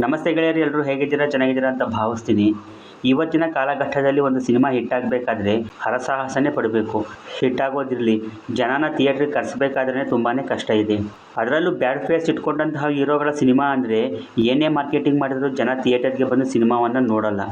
ನಮಸ್ತೆ ಗೆಳೆಯರು ಎಲ್ಲರೂ ಹೇಗಿದ್ದೀರಾ? ಚೆನ್ನಾಗಿದ್ದೀರಾ ಅಂತ ಭಾವಿಸ್ತೀನಿ. ಇವತ್ತಿನ ಕಾಲಘಟ್ಟದಲ್ಲಿ ಒಂದು ಸಿನಿಮಾ ಹಿಟ್ಟಾಗಬೇಕಾದ್ರೆ ಹರಸಾಹಸನೇ ಪಡಬೇಕು. ಹಿಟ್ಟಾಗೋದಿರಲಿ ಜನನ ಥಿಯೇಟ್ರಿಗೆ ಕರೆಸಬೇಕಾದ್ರೆ ತುಂಬಾ ಕಷ್ಟ ಇದೆ. ಅದರಲ್ಲೂ ಬ್ಯಾಡ್ ಫೇಸ್ ಇಟ್ಕೊಂಡಂತಹ ಹೀರೋಗಳ ಸಿನಿಮಾ ಅಂದರೆ ಏನೇ ಮಾರ್ಕೆಟಿಂಗ್ ಮಾಡಿದ್ರು ಜನ ಥಿಯೇಟರ್ಗೆ ಬಂದು ಸಿನಿಮಾವನ್ನು ನೋಡಲ್ಲ.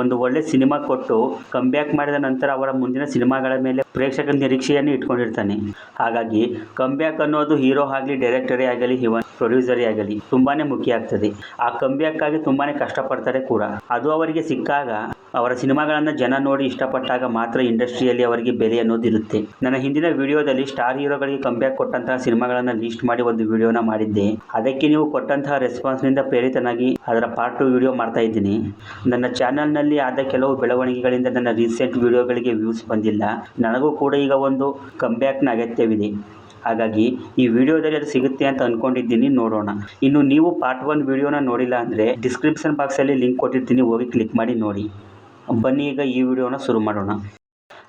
ಒಂದು ಒಳ್ಳೆ ಸಿನಿಮಾ ಕೊಟ್ಟು ಕಮ್ಬ್ಯಾಕ್ ಮಾಡಿದ ನಂತರ ಅವರ ಮುಂದಿನ ಸಿನಿಮಾಗಳ ಮೇಲೆ ಪ್ರೇಕ್ಷಕರ ನಿರೀಕ್ಷೆಯನ್ನು ಇಟ್ಕೊಂಡಿರ್ತಾನೆ. ಹಾಗಾಗಿ ಕಂಬ್ಯಾಕ್ ಅನ್ನೋದು ಹೀರೋ ಆಗಲಿ ಡೈರೆಕ್ಟರೇ ಆಗಲಿ ಇವನ್ ಪ್ರೊಡ್ಯೂಸರೇ ಆಗಲಿ ತುಂಬಾ ಮುಖ್ಯ ಆಗ್ತದೆ. ಆ ಕಮ್ಬ್ಯಾಕ್ಕಾಗಿ ತುಂಬಾ ಕಷ್ಟಪಡ್ತಾರೆ ಕೂಡ. ಅದು ಅವರಿಗೆ ಸಿಕ್ಕಾಗ ಅವರ ಸಿನಿಮಾಗಳನ್ನು ಜನ ನೋಡಿ ಇಷ್ಟಪಟ್ಟಾಗ ಮಾತ್ರ ಇಂಡಸ್ಟ್ರಿಯಲ್ಲಿ ಅವರಿಗೆ ಬೆಲೆ ಅನ್ನೋದು ಇರುತ್ತೆ. ನನ್ನ ಹಿಂದಿನ ವಿಡಿಯೋದಲ್ಲಿ ಸ್ಟಾರ್ ಹೀರೋಗಳಿಗೆ ಕಂಬ್ಯಾಕ್ ಕೊಟ್ಟಂತಹ ಸಿನಿಮಾಗಳನ್ನು ಲಿಸ್ಟ್ ಮಾಡಿ ಒಂದು ವಿಡಿಯೋನ ಮಾಡಿದ್ದೆ. ಅದಕ್ಕೆ ನೀವು ಕೊಟ್ಟಂತಹ ರೆಸ್ಪಾನ್ಸ್ನಿಂದ ಪ್ರೇರಿತನಾಗಿ ಅದರ ಪಾರ್ಟ್ ಟು ವಿಡಿಯೋ ಮಾಡ್ತಾ ಇದ್ದೀನಿ. ನನ್ನ ಚಾನಲ್ನಲ್ಲಿ ಆದ ಕೆಲವು ಬೆಳವಣಿಗೆಗಳಿಂದ ನನ್ನ ರೀಸೆಂಟ್ ವಿಡಿಯೋಗಳಿಗೆ ವ್ಯೂಸ್ ಬಂದಿಲ್ಲ. ನನಗೂ ಕೂಡ ಈಗ ಒಂದು ಕಂಬ್ಯಾಕ್ನ ಅಗತ್ಯವಿದೆ. ಹಾಗಾಗಿ ಈ ವಿಡಿಯೋದಲ್ಲಿ ಅದು ಸಿಗುತ್ತೆ ಅಂತ ಅಂದ್ಕೊಂಡಿದ್ದೀನಿ ನೋಡೋಣ. ಇನ್ನು ನೀವು ಪಾರ್ಟ್ ಒನ್ ವಿಡಿಯೋನ ನೋಡಿಲ್ಲ ಅಂದರೆ ಡಿಸ್ಕ್ರಿಪ್ಷನ್ ಬಾಕ್ಸಲ್ಲಿ ಲಿಂಕ್ ಕೊಟ್ಟಿರ್ತೀನಿ, ಹೋಗಿ ಕ್ಲಿಕ್ ಮಾಡಿ ನೋಡಿ. ಬನ್ನಿ, ಈಗ ಈ ವಿಡಿಯೋನ ಶುರು ಮಾಡೋಣ.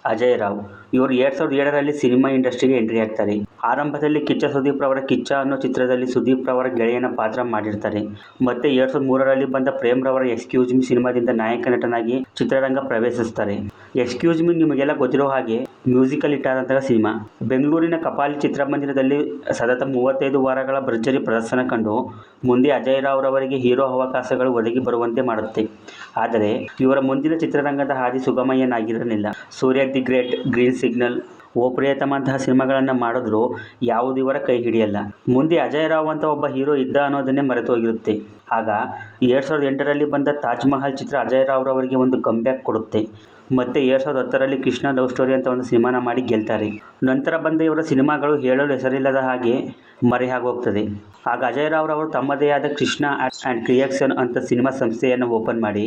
ಅಜಯ್ ರಾವ್, ಇವರು ಎರಡು ಸಾವಿರದ ಏಳರಲ್ಲಿ ಸಿನಿಮಾ ಇಂಡಸ್ಟ್ರಿಗೆ ಎಂಟ್ರಿ ಆಗ್ತಾರೆ. ಆರಂಭದಲ್ಲಿ ಕಿಚ್ಚ ಸುದೀಪ್ ರವರ ಕಿಚ್ಚ ಅನ್ನೋ ಚಿತ್ರದಲ್ಲಿ ಸುದೀಪ್ ರವರ ಗೆಳೆಯನ ಪಾತ್ರ ಮಾಡಿರ್ತಾರೆ. ಮತ್ತೆ ಎರಡು ಸಾವಿರದ ಮೂರರಲ್ಲಿ ಬಂದ ಪ್ರೇಮ್ ರವರ ಎಕ್ಸ್ಕ್ಯೂಸ್ ಮಿ ಸಿನಿಮಾದಿಂದ ನಾಯಕ ನಟನಾಗಿ ಚಿತ್ರರಂಗ ಪ್ರವೇಶಿಸ್ತಾರೆ. ಎಕ್ಸ್ಕ್ಯೂಸ್ ಮಿ ನಿಮಗೆಲ್ಲ ಗೊತ್ತಿರೋ ಹಾಗೆ ಮ್ಯೂಸಿಕಲ್ ಹಿಟ್ ಆದಂತಹ ಸಿನಿಮಾ. ಬೆಂಗಳೂರಿನ ಕಪಾಲಿ ಚಿತ್ರಮಂದಿರದಲ್ಲಿ ಸತತ ಮೂವತ್ತೈದು ವಾರಗಳ ಭರ್ಜರಿ ಪ್ರದರ್ಶನ ಕಂಡು ಮುಂದೆ ಅಜಯ್ ರಾವ್ ರವರಿಗೆ ಹೀರೋ ಅವಕಾಶಗಳು ಒದಗಿ ಬರುವಂತೆ ಮಾಡುತ್ತೆ. ಆದರೆ, ಇವರ ಮುಂದಿನ ಚಿತ್ರರಂಗದ ಹಾದಿ ಸುಗಮಯ್ಯನಾಗಿರಲಿಲ್ಲ. Surya the great, green signal ಓ ಪ್ರಿಯತಮಂತಹ ಸಿನಿಮಾಗಳನ್ನು ಮಾಡಿದ್ರೂ ಯಾವುದು ಇವರ ಕೈ ಹಿಡಿಯಲ್ಲ. ಮುಂದೆ ಅಜಯ್ ರಾವ್ ಅಂತ ಒಬ್ಬ ಹೀರೋ ಇದ್ದ ಅನ್ನೋದನ್ನೇ ಮರೆತು ಹೋಗಿರುತ್ತೆ. ಆಗ, ಎರಡು ಸಾವಿರದ ಎಂಟರಲ್ಲಿ ಬಂದ ತಾಜ್ ಮಹಲ್ ಚಿತ್ರ ಅಜಯ್ ರಾವ್ ರವರಿಗೆ ಒಂದು ಕಂಬ್ಯಾಕ್ ಕೊಡುತ್ತೆ. ಮತ್ತೆ ಎರಡು ಸಾವಿರದ ಹತ್ತರಲ್ಲಿ ಕೃಷ್ಣ ಲವ್ ಸ್ಟೋರಿ ಅಂತ ಒಂದು ಸಿನಿಮಾನ ಮಾಡಿ ಗೆಲ್ತಾರೆ. ನಂತರ ಬಂದ ಇವರ ಸಿನಿಮಾಗಳು ಹೇಳಲು ಹೆಸರಿಲ್ಲದ ಹಾಗೆ ಮರೆಯಾಗೋಗ್ತದೆ ಆಗ ಅಜಯ್ ರಾವ್ ಅವರು ತಮ್ಮದೇ ಆದ ಕೃಷ್ಣ ಆ್ಯಂಡ್ ಕ್ರಿಯೇಷನ್ ಅಂತ ಸಿನಿಮಾ ಸಂಸ್ಥೆಯನ್ನು ಓಪನ್ ಮಾಡಿ,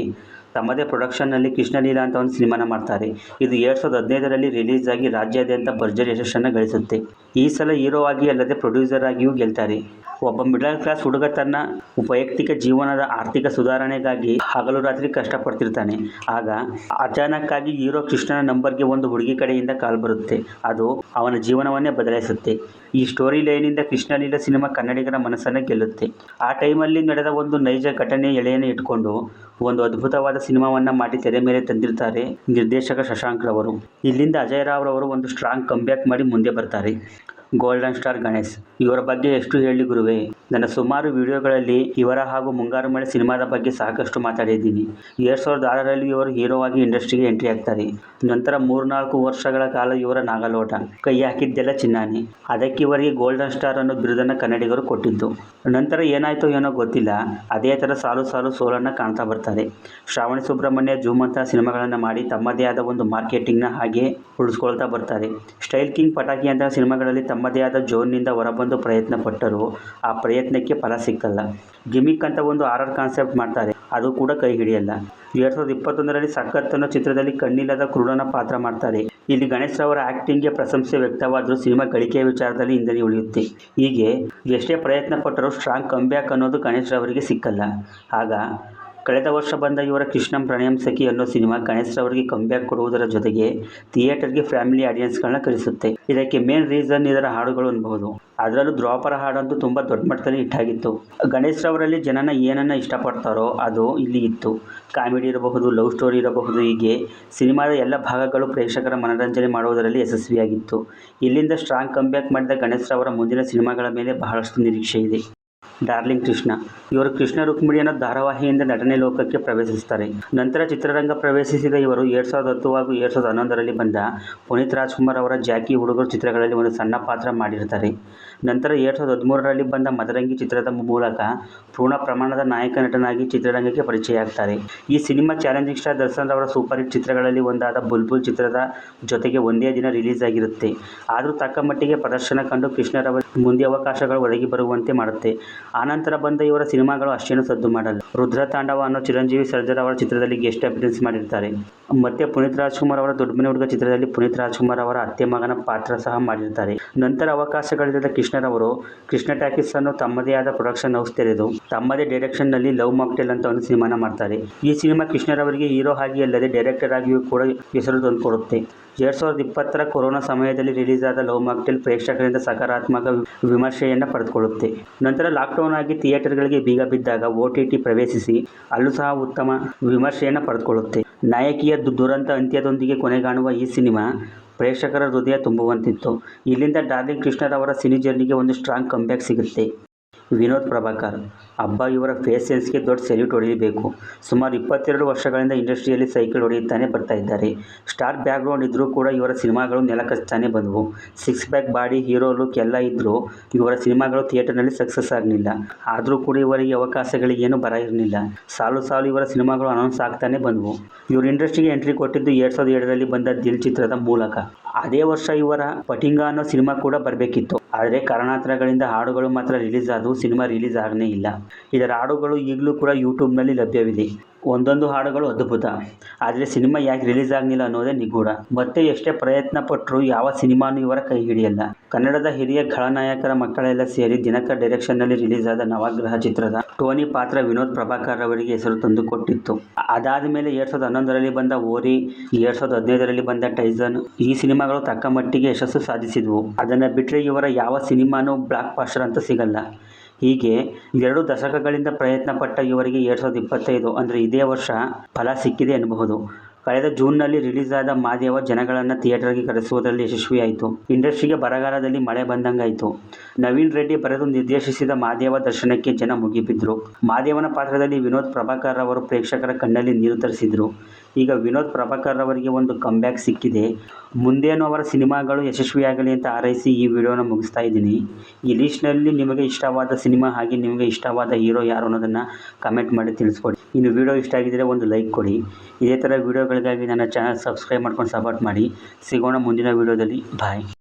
ತಮ್ಮದೇ ಪ್ರೊಡಕ್ಷನ್ನಲ್ಲಿ ಕೃಷ್ಣಲೀಲಾ ಅಂತ ಒಂದು ಸಿನಿಮಾನ ಮಾಡ್ತಾರೆ. ಇದು ಎರಡು ಸಾವಿರದ ಹದಿನೈದರಲ್ಲಿ ರಿಲೀಸ್ ಆಗಿ ರಾಜ್ಯಾದ್ಯಂತ ಭರ್ಜರಿ ಯಶಸ್ಸನ್ನು ಗಳಿಸುತ್ತೆ. ಈ ಸಲ ಹೀರೋ ಆಗಿ ಅಲ್ಲದೆ ಪ್ರೊಡ್ಯೂಸರ್ ಆಗಿಯೂ ಗೆಲ್ತಾರೆ. ಒಬ್ಬ ಮಿಡಲ್ ಕ್ಲಾಸ್ ಹುಡುಗ ತನ್ನ ವೈಯಕ್ತಿಕ ಜೀವನದ ಆರ್ಥಿಕ ಸುಧಾರಣೆಗಾಗಿ ಹಗಲು ರಾತ್ರಿ ಕಷ್ಟಪಡ್ತಿರ್ತಾನೆ. ಆಗ ಅಚಾನಕ್ಕಾಗಿ ಹೀರೋ ಕೃಷ್ಣನ ನಂಬರ್ಗೆ ಒಂದು ಹುಡುಗಿ ಕಡೆಯಿಂದ ಕಾಲ್ ಬರುತ್ತೆ. ಅದು ಅವನ ಜೀವನವನ್ನೇ ಬದಲಾಯಿಸುತ್ತೆ. ಈ ಸ್ಟೋರಿ ಲೈನಿಂದ ಕೃಷ್ಣಲೀಲಾ ಸಿನಿಮಾ ಕನ್ನಡಿಗರ ಮನಸ್ಸನ್ನು ಗೆಲ್ಲುತ್ತೆ. ಆ ಟೈಮಲ್ಲಿ ನಡೆದ ಒಂದು ನೈಜ ಘಟನೆ ಎಳೆಯನ್ನು ಇಟ್ಕೊಂಡು ಒಂದು ಅದ್ಭುತವಾದ ಸಿನಿಮಾವನ್ನು ಮಾಡಿ ತೆರೆ ಮೇಲೆ ತಂದಿರ್ತಾರೆ ನಿರ್ದೇಶಕ ಶಶಾಂಕ್ ರವರು. ಇಲ್ಲಿಂದ ಅಜಯ್ ರಾವ್ ರವರು ಒಂದು ಸ್ಟ್ರಾಂಗ್ ಕಂಬ್ಯಾಕ್ ಮಾಡಿ ಮುಂದೆ ಬರ್ತಾರೆ. ಗೋಲ್ಡನ್ ಸ್ಟಾರ್ ಗಣೇಶ್ ಇವರ ಬಗ್ಗೆ ಎಷ್ಟು ಹೇಳಿ ಗುರುವೆ ನನ್ನ ಸುಮಾರು ವಿಡಿಯೋಗಳಲ್ಲಿ ಇವರ ಹಾಗೂ ಮುಂಗಾರು ಮಳೆ ಸಿನಿಮಾದ ಬಗ್ಗೆ ಸಾಕಷ್ಟು ಮಾತಾಡಿದ್ದೀನಿ. ಎರಡು ಸಾವಿರದ ಆರರಲ್ಲಿ ಇವರು ಹೀರೋ ಆಗಿ ಇಂಡಸ್ಟ್ರಿಗೆ ಎಂಟ್ರಿ ಆಗ್ತಾರೆ. ನಂತರ ಮೂರ್ನಾಲ್ಕು ವರ್ಷಗಳ ಕಾಲ ಇವರ ನಾಗಲೋಟ. ಕೈ ಹಾಕಿದ್ದೆಲ್ಲ ಚಿನ್ನಾನಿ. ಅದಕ್ಕೆ ಇವರಿಗೆ ಗೋಲ್ಡನ್ ಸ್ಟಾರ್ ಅನ್ನೋ ಬಿರುದನ್ನು ಕನ್ನಡಿಗರು ಕೊಟ್ಟಿದ್ದು. ನಂತರ ಏನಾಯಿತೋ ಏನೋ ಗೊತ್ತಿಲ್ಲ. ಅದೇ ಥರ ಸಾಲು ಸಾಲು ಸೋಲನ್ನು ಕಾಣ್ತಾ ಬರ್ತಾರೆ. ಶ್ರಾವಣ ಸುಬ್ರಹ್ಮಣ್ಯ ಜೂಮ್ ಅಂತ ಸಿನಿಮಾಗಳನ್ನು ಮಾಡಿ ತಮ್ಮದೇ ಆದ ಒಂದು ಮಾರ್ಕೆಟಿಂಗ್ನ ಹಾಗೆ ಉಳಿಸ್ಕೊಳ್ತಾ ಬರ್ತಾರೆ. ಸ್ಟೈಲ್ ಕಿಂಗ್ ಪಟಾಕಿ ಅಂತ ಸಿನಿಮಾಗಳಲ್ಲಿ ತಮ್ಮದೇ ಆದ ಜೋನ್ನಿಂದ ಹೊರಬಂದು ಪ್ರಯತ್ನ ಪಟ್ಟರು ಆ ಪ್ರಯತ್ನಕ್ಕೆ ಫಲ ಸಿಕ್ಕಲ್ಲ. ಗಿಮಿಕ್ ಅಂತ ಒಂದು ಆರರ್ ಕಾನ್ಸೆಪ್ಟ್ ಮಾಡ್ತಾರೆ. ಅದು ಕೂಡ ಕೈ ಹಿಡಿಯಲ್ಲ. ಎರಡ್ ಸಾವಿರದ ಇಪ್ಪತ್ತೊಂದರಲ್ಲಿ ಸಖತ್ ಅನ್ನೋ ಚಿತ್ರದಲ್ಲಿ ಕಣ್ಣಿಲ್ಲದ ಕುರುಡನ ಪಾತ್ರ ಮಾಡ್ತಾರೆ. ಇಲ್ಲಿ ಗಣೇಶ್ ರವರ ಆ್ಯಕ್ಟಿಂಗ್ಗೆ ಪ್ರಶಂಸೆ ವ್ಯಕ್ತವಾದರೂ ಸಿನಿಮಾ ಗಳಿಕೆಯ ವಿಚಾರದಲ್ಲಿ ಹಿಂದೆ ಉಳಿಯುತ್ತೆ. ಹೀಗೆ ಎಷ್ಟೇ ಪ್ರಯತ್ನ ಪಟ್ಟರೂ ಸ್ಟ್ರಾಂಗ್ ಕಂಬ್ಯಾಕ್ ಅನ್ನೋದು ಗಣೇಶ್ ರವರಿಗೆ ಸಿಕ್ಕಲ್ಲ. ಆಗ ಕಳೆದ ವರ್ಷ ಬಂದ ಇವರ ಕೃಷ್ಣಂ ಪ್ರಣಯಂ ಸಖಿ ಅನ್ನೋ ಸಿನಿಮಾ ಗಣೇಶ್ ರವರಿಗೆ ಕಂಬ್ಯಾಕ್ ಕೊಡುವುದರ ಜೊತೆಗೆ ಥಿಯೇಟರ್ಗೆ ಫ್ಯಾಮಿಲಿ ಆಡಿಯನ್ಸ್ಗಳನ್ನ ಕಳಿಸುತ್ತೆ ಇದಕ್ಕೆ ಮೇನ್ ರೀಸನ್ ಇದರ ಹಾಡುಗಳು ಅನ್ಬಹುದು. ಅದರಲ್ಲೂ ದ್ರೋಪರ ಹಾಡಂತೂ ತುಂಬ ದೊಡ್ಡ ಮಟ್ಟದಲ್ಲಿ ಇಟ್ಟಾಗಿತ್ತು ಗಣೇಶ್ ರವರಲ್ಲಿ ಜನನ ಏನನ್ನ ಇಷ್ಟಪಡ್ತಾರೋ ಅದು ಇಲ್ಲಿ ಇತ್ತು. ಕಾಮಿಡಿ ಇರಬಹುದು ಲವ್ ಸ್ಟೋರಿ ಇರಬಹುದು, ಹೀಗೆ ಸಿನಿಮಾದ ಎಲ್ಲ ಭಾಗಗಳು ಪ್ರೇಕ್ಷಕರ ಮನರಂಜನೆ ಮಾಡುವುದರಲ್ಲಿ ಯಶಸ್ವಿಯಾಗಿತ್ತು. ಇಲ್ಲಿಂದ ಸ್ಟ್ರಾಂಗ್ ಕಂಬ್ಯಾಕ್ ಮಾಡಿದ ಗಣೇಶ್ ರವರ ಮುಂದಿನ ಸಿನಿಮಾಗಳ ಮೇಲೆ ಬಹಳಷ್ಟು ನಿರೀಕ್ಷೆ ಇದೆ. ಡಾರ್ಲಿಂಗ್ ಕೃಷ್ಣ. ಇವರು ಕೃಷ್ಣ ರುಕ್ಮಿಣಿ ಅನ್ನೋ ಧಾರಾವಾಹಿಯಿಂದ ನಟನೆ ಲೋಕಕ್ಕೆ ಪ್ರವೇಶಿಸುತ್ತಾರೆ. ನಂತರ ಚಿತ್ರರಂಗ ಪ್ರವೇಶಿಸಿದ ಇವರು ಎರಡು ಸಾವಿರದ ಹತ್ತು ಹಾಗೂ ಎರಡು ಸಾವಿರದ ಹನ್ನೊಂದರಲ್ಲಿ ಬಂದ ಪುನೀತ್ ರಾಜ್ಕುಮಾರ್ ಅವರ ಜಾಕಿ ಹುಡುಗರು ಚಿತ್ರಗಳಲ್ಲಿ ಒಂದು ಸಣ್ಣ ಪಾತ್ರ ಮಾಡಿರ್ತಾರೆ ನಂತರ ಎರಡು ಸಾವಿರದ ಹದಿಮೂರರಲ್ಲಿ ಬಂದ ಮದರಂಗಿ ಚಿತ್ರದ ಮೂಲಕ ಪೂರ್ಣ ಪ್ರಮಾಣದ ನಾಯಕ ನಟನಾಗಿ ಚಿತ್ರರಂಗಕ್ಕೆ ಪರಿಚಯ ಆಗ್ತಾರೆ ಈ ಸಿನಿಮಾ ಚಾಲೆಂಜಿಂಗ್ ಸ್ಟಾರ್ ದರ್ಶನ್ ಅವರ ಸೂಪರ್ ಹಿಟ್ ಚಿತ್ರಗಳಲ್ಲಿ ಒಂದಾದ ಬುಲ್ಬುಲ್ ಚಿತ್ರದ ಜೊತೆಗೆ ಒಂದೇ ದಿನ ರಿಲೀಸ್ ಆಗಿರುತ್ತೆ. ಆದರೂ ತಕ್ಕ ಮಟ್ಟಿಗೆ ಪ್ರದರ್ಶನ ಕಂಡು ಕೃಷ್ಣರವರ ಮುಂದೆ ಅವಕಾಶಗಳು ಒದಗಿ ಬರುವಂತೆ ಮಾಡುತ್ತೆ. ಆನಂತರ ಬಂದ ಇವರ ಸಿನಿಮಾಗಳು ಅಷ್ಟೇನು ಸದ್ದು ಮಾಡಲ್ಲ. ರುದ್ರ ತಾಂಡವ ಅನ್ನೋ ಚಿರಂಜೀವಿ ಸರ್ಜರ್ ಅವರ ಚಿತ್ರದಲ್ಲಿ ಗೆಸ್ಟ್ ಅಪಿಯರೆನ್ಸ್ ಮಾಡಿರ್ತಾರೆ. ಮತ್ತೆ ಪುನೀತ್ ರಾಜ್ಕುಮಾರ್ ಅವರ ದೊಡ್ಡಮನೆ ಹುಡುಗ ಚಿತ್ರದಲ್ಲಿ ಪುನೀತ್ ರಾಜ್ಕುಮಾರ್ ಅವರ ಅತ್ತೆ ಮಗನ ಪಾತ್ರ ಸಹ ಮಾಡಿರ್ತಾರೆ. ನಂತರ ಅವಕಾಶಗಳಿದ್ದ ಕೃಷ್ಣ ಕೃಷ್ಣರವರು ಕೃಷ್ಣ ಟಾಕೀಸ್ ಅನ್ನು ತಮ್ಮದೇ ಆದ ಪ್ರೊಡಕ್ಷನ್ ಹೌಸ್ ತೆರೆದು ತಮ್ಮದೇ ಡೈರೆಕ್ಷನ್ನಲ್ಲಿ ಲವ್ ಮಾಕ್ಟೇಲ್ ಅಂತ ಒಂದು ಸಿನಿಮಾನ ಮಾಡ್ತಾರೆ. ಈ ಸಿನಿಮಾ ಕೃಷ್ಣರವರಿಗೆ ಹೀರೋ ಆಗಿ ಅಲ್ಲದೆ ಡೈರೆಕ್ಟರ್ ಆಗಿಯೂ ಕೂಡ ಹೆಸರು ತಂದುಕೊಡುತ್ತೆ. ಎರಡ್ ಸಾವಿರದ ಇಪ್ಪತ್ತರ ಕೊರೋನಾ ಸಮಯದಲ್ಲಿ ರಿಲೀಸ್ ಆದ ಲವ್ ಮಾಕ್ಟೇಲ್ ಪ್ರೇಕ್ಷಕರಿಂದ ಸಕಾರಾತ್ಮಕ ವಿಮರ್ಶೆಯನ್ನು ಪಡೆದುಕೊಳ್ಳುತ್ತೆ. ನಂತರ ಲಾಕ್ಡೌನ್ ಆಗಿ ಥಿಯೇಟರ್ಗಳಿಗೆ ಬೀಗ ಬಿದ್ದಾಗ ಒ ಟಿ ಟಿ ಪ್ರವೇಶಿಸಿ ಅಲ್ಲೂ ಸಹ ಉತ್ತಮ ವಿಮರ್ಶೆಯನ್ನು ಪಡೆದುಕೊಳ್ಳುತ್ತೆ. ನಾಯಕಿಯ ದುರಂತ ಅಂತ್ಯದೊಂದಿಗೆ ಕೊನೆಗಾಣುವ ಈ ಸಿನಿಮಾ ಪ್ರೇಕ್ಷಕರ ಹೃದಯ ತುಂಬುವಂತಿತ್ತು. ಇಲ್ಲಿಂದ ಡಾರ್ಲಿಂಗ್ ಕೃಷ್ಣರವರ ಸಿನಿ ಜರ್ನಿಗೆ ಒಂದು ಸ್ಟ್ರಾಂಗ್ ಕಂಬ್ಯಾಕ್ ಸಿಗುತ್ತೆ. ವಿನೋದ್ ಪ್ರಭಾಕರ್, ಅಬ್ಬ, ಇವರ ಸೆನ್ಸ್ಗೆ ದೊಡ್ಡ ಸೆಲ್ಯೂಟ್ ಹೊಡೆಯಬೇಕು. ಸುಮಾರು ಇಪ್ಪತ್ತೆರಡು ವರ್ಷಗಳಿಂದ ಇಂಡಸ್ಟ್ರಿಯಲ್ಲಿ ಸೈಕಲ್ ಹೊಡೆಯುತ್ತಾನೆ ಬರ್ತಾ ಇದ್ದಾರೆ. ಸ್ಟಾರ್ ಬ್ಯಾಕ್ಗ್ರೌಂಡ್ ಇದ್ದರೂ ಕೂಡ ಇವರ ಸಿನಿಮಾಗಳು ನೆಲಕಚ್ಚಾನೆ ಬಂದವು. Six pack body, hero look ಎಲ್ಲ ಇದ್ದರೂ ಇವರ ಸಿನಿಮಾಗಳು ಥಿಯೇಟರ್ನಲ್ಲಿ ಸಕ್ಸಸ್ ಆಗಲಿಲ್ಲ. ಆದರೂ ಕೂಡ ಇವರಿಗೆ ಅವಕಾಶಗಳಿಗೇನು ಬರ ಇರಲಿಲ್ಲ. ಸಾಲು ಸಾಲು ಇವರ ಸಿನಿಮಾಗಳು ಅನೌನ್ಸ್ ಆಗ್ತಾನೆ ಬಂದವು. ಇವರು ಇಂಡಸ್ಟ್ರಿಗೆ ಎಂಟ್ರಿ ಕೊಟ್ಟಿದ್ದು ಎರಡು ಸಾವಿರದ ಏಳರಲ್ಲಿ ಬಂದ ದಿಲ್ ಚಿತ್ರದ ಮೂಲಕ. ಅದೇ ವರ್ಷ ಇವರ ಪಟಿಂಗ ಅನ್ನೋ ಸಿನಿಮಾ ಕೂಡ ಬರಬೇಕಿತ್ತು. ಆದರೆ ಕಾರಣಾಂತರಗಳಿಂದ ಹಾಡುಗಳು ಮಾತ್ರ ರಿಲೀಸ್ ಆದವು ಸಿನಿಮಾ ರಿಲೀಸ್ ಆಗನೇ ಇಲ್ಲ. ಇದರ ಹಾಡುಗಳು ಈಗಲೂ ಕೂಡ ಯೂಟ್ಯೂಬ್ನಲ್ಲಿ ಲಭ್ಯವಿದೆ. ಒಂದೊಂದು ಹಾಡುಗಳು ಅದ್ಭುತ. ಆದರೆ ಸಿನಿಮಾ ಯಾಕೆ ರಿಲೀಸ್ ಆಗಲಿಲ್ಲ ಅನ್ನೋದೇ ನಿಗೂಢ. ಮತ್ತೆ ಎಷ್ಟೇ ಪ್ರಯತ್ನ ಪಟ್ಟರೂ ಯಾವ ಸಿನಿಮಾನೂ ಇವರ ಕೈ ಹಿಡಿಯಲ್ಲ. ಕನ್ನಡದ ಹಿರಿಯ ಖಳನಾಯಕರ ಮಕ್ಕಳೆಲ್ಲ ಸೇರಿ ದಿನಕರ್ ಡೈರೆಕ್ಷನ್ನಲ್ಲಿ ರಿಲೀಸ್ ಆದ ನವಗ್ರಹ ಚಿತ್ರದ ಟೋನಿ ಪಾತ್ರ ವಿನೋದ್ ಪ್ರಭಾಕರ್ ಅವರಿಗೆ ಹೆಸರು ತಂದುಕೊಟ್ಟಿತ್ತು ಅದಾದ ಮೇಲೆ ಎರಡು ಸಾವಿರದ ಹನ್ನೊಂದರಲ್ಲಿ ಬಂದ ಓರಿ, ಎರಡು ಸಾವಿರದ ಹದಿನೈದರಲ್ಲಿ ಬಂದ ಟೈಸನ್ ಈ ಸಿನಿಮಾಗಳು ತಕ್ಕ ಮಟ್ಟಿಗೆ ಯಶಸ್ಸು ಸಾಧಿಸಿದ್ವು. ಅದನ್ನು ಬಿಟ್ಟರೆ ಇವರ ಯಾವ ಸಿನಿಮಾನೂ ಬ್ಲಾಕ್ ಪಾಸ್ಟರ್ ಅಂತ ಸಿಗಲ್ಲ. ಹೀಗೆ ಎರಡು ದಶಕಗಳಿಂದ ಪ್ರಯತ್ನ ಪಟ್ಟ ಇವರಿಗೆ ಎರಡು ಸಾವಿರದ ಇಪ್ಪತ್ತೈದು ಅಂದರೆ ಇದೇ ವರ್ಷ ಫಲ ಸಿಕ್ಕಿದೆ ಎನ್ನಬಹುದು. ಕಳೆದ ಜೂನ್ನಲ್ಲಿ ರಿಲೀಸ್ ಆದ ಮಾದೇವ ಜನಗಳನ್ನು ಥಿಯೇಟರ್ಗೆ ಕರೆಸುವುದರಲ್ಲಿ ಯಶಸ್ವಿಯಾಯಿತು. ಇಂಡಸ್ಟ್ರಿಗೆ ಬರಗಾಲದಲ್ಲಿ ಮಳೆ ಬಂದಂಗಾಯಿತು. ನವೀನ್ ರೆಡ್ಡಿ ಬರೆದು ನಿರ್ದೇಶಿಸಿದ ಮಾದೇವ ದರ್ಶನಕ್ಕೆ ಜನ ಮುಗಿಬಿದ್ರು. ಮಾದೇವನ ಪಾತ್ರದಲ್ಲಿ ವಿನೋದ್ ಪ್ರಭಾಕರ್ ಅವರು ಪ್ರೇಕ್ಷಕರ ಕಣ್ಣಲ್ಲಿ ನೀರು ತರಿಸಿದ್ರು. ಈಗ ವಿನೋದ್ ಪ್ರಭಾಕರ್ ಅವರಿಗೆ ಒಂದು ಕಮ್ಬ್ಯಾಕ್ ಸಿಕ್ಕಿದೆ. ಮುಂದೇನು ಅವರ ಸಿನಿಮಾಗಳು ಯಶಸ್ವಿಯಾಗಲಿ ಅಂತ ಹಾರೈಸಿ ಈ ವಿಡಿಯೋನ ಮುಗಿಸ್ತಾ ಇದ್ದೀನಿ. ಈ ಲೀಸ್ಟ್ನಲ್ಲಿ ನಿಮಗೆ ಇಷ್ಟವಾದ ಸಿನಿಮಾ ಹಾಗೆ ನಿಮಗೆ ಇಷ್ಟವಾದ ಹೀರೋ ಯಾರು ಅನ್ನೋದನ್ನು ಕಮೆಂಟ್ ಮಾಡಿ ತಿಳಿಸ್ಕೊಡಿ. ಇನ್ನು ವಿಡಿಯೋ ಇಷ್ಟ ಆಗಿದ್ದರೆ ಒಂದು ಲೈಕ್ ಕೊಡಿ. ಇದೇ ಥರ ವಿಡಿಯೋಗಳಿಗಾಗಿ ನನ್ನ ಚಾನಲ್ ಸಬ್ಸ್ಕ್ರೈಬ್ ಮಾಡ್ಕೊಂಡು ಸಪೋರ್ಟ್ ಮಾಡಿ. ಸಿಗೋಣ ಮುಂದಿನ ವಿಡಿಯೋದಲ್ಲಿ. ಬಾಯ್